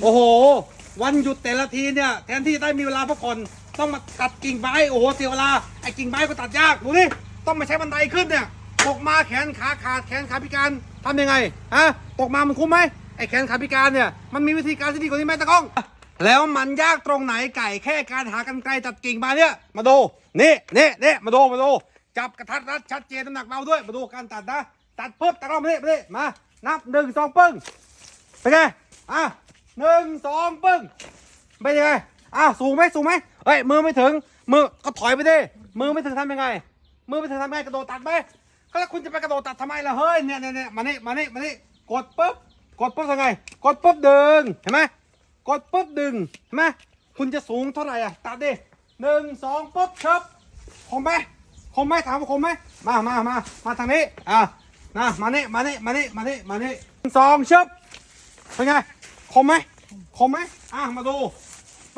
โอ้โห วันหยุดแต่ละทีเนี่ย แทนที่ได้มีเวลาพักผ่อนต้องมาตัดกิ่งไม้โอ้โหเสียเวลาไอ้กิ่งไม้ก็ตัดยากดูดิต้องมาใช้บันไดขึ้นเนี่ยตกมาแขนขาขาดแขนขาพิการทำยังไงฮะตกมามันคุ้มไหมไอ้แขนขาพิการเนี่ยมันมีวิธีการที่ดีกว่านี้ไหมตะก้อง แล้วมันยากตรงไหนไก่แค่การหากันไกลตัดกิ่งมาเนี่ยมาดูนี่นี่นี่มาดูมาดูจับกระทัดรัดชัดเจนน้ำหนักเบาด้วยมาดูการตัดนะตัดปุ๊บตะก้องมาดิมาดิมานับหนึ่งสองปึ้งเป็นไงอะ หนึ่งสองปึ้งเป็นยังไงอะสูงไหมสูงไหมเฮ้ยมือไม่ถึง มือก็ถอยไปดิมือไม่ถึงทำยังไง มือไม่ถึงทำยังไงกระโดดตัดไหมก็แล้วคุณจะไปกระโดดตัดทำไมล่ะเฮ้ยเนี่ยเนี่ยเนี่ยมานี่มานี่มานี่กดปุ๊บกดปุ๊บทำไง กดปุ๊บดึงเห็นไหมกดปุ๊บดึงเห็นไหมคุณจะสูงเท่าไหร่อะตัดดิหนึ่งสองปุ๊บเชิบคมไหมคมไหมถามว่าคมไหมมามามามาทางนี้อะนะมานี่มานี่มานี่มานี่มานี่สองชิบเป็นไงคมไหม คมไหมอะมาดู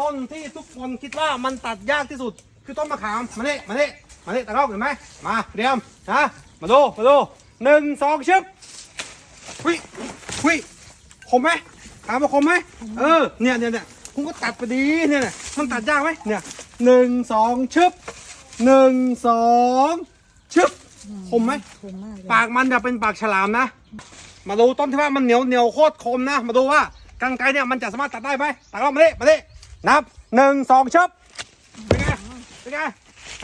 ต้นที่ทุกคนคิดว่ามันตัดยากที่สุด คือต้นมะขามมาเนี่มาเนี่มาเนี่ตะรอบเห็นไหมมาเตรียมนะมาดูมาดูหนึ่งสองชึบวิวิคมไหมถามว่าคมไหมเออเนี่ยเนี่ยเนี่ยคุณก็ตัดไปดีเนี่ยเนี่ยมันตัดยากไหมเนี่ยหนึ่งสองชึบหนึ่งสองชึบคมไหมคมมากเลยปากมันจะเป็นปากฉลามนะ มาดูต้นที่ว่ามันเหนียวเหนียวโคตรคมนะ มาดูว่า กังไกรเนี่ยมันจะสามารถตัดได้ไหมตัดออกมาดิมาดินับหนึ่งสองชบเป็นไงเป็นไง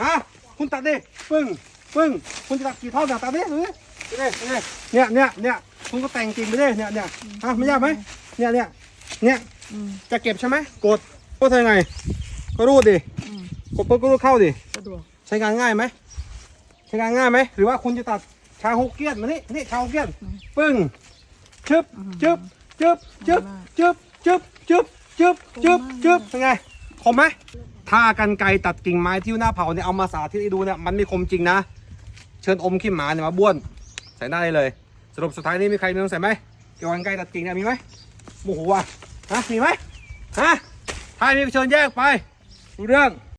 ฮะคุณตัดดิปึ้งปึ้งคุณจะตัดกี่ท่อนเนี่ยตัดดิดูดิดูดิดูดิเนี่ยเนี่ยเนี่ยคุณก็แต่งจริงไปดิเนี่ยเนี่ยฮะไม่ยากไหมเนี่ยเนี่ยเนี่ยอืมจะเก็บใช่ไหมกดก็ทำยังไง ก็รูดดิอืมกดปุ๊บก็รูดเข้าดิสะดวกใช้งานง่ายไหมใช้งานง่ายไหมหรือว่าคุณจะตัดชาฮกเกี้ยนมานี่นี่ชาฮกเกี้ยนปึ้งชึบชึบ ชึบชึบชึบชึบชึบชึบชึบชึบเป็นไงคมไหมถ้ากันไกตัดกิ่งไม้ที่อยู่หน้าเผาเนี่ยเอามาสาธิตให้ดูเนี่ยมันไม่คมจริงนะ เชิญอมขี้หมาเนี่ยมาบ้วน ใส่ได้เลยสรุปสุดท้ายนี้มีใครมีต้องใส่ไหมเกี่ยวกันไกตัดกิ่งเนี่ยมีไหมโมโหอะฮะมีไหมฮะถ้ามีเชิญแยกไปดูเรื่อง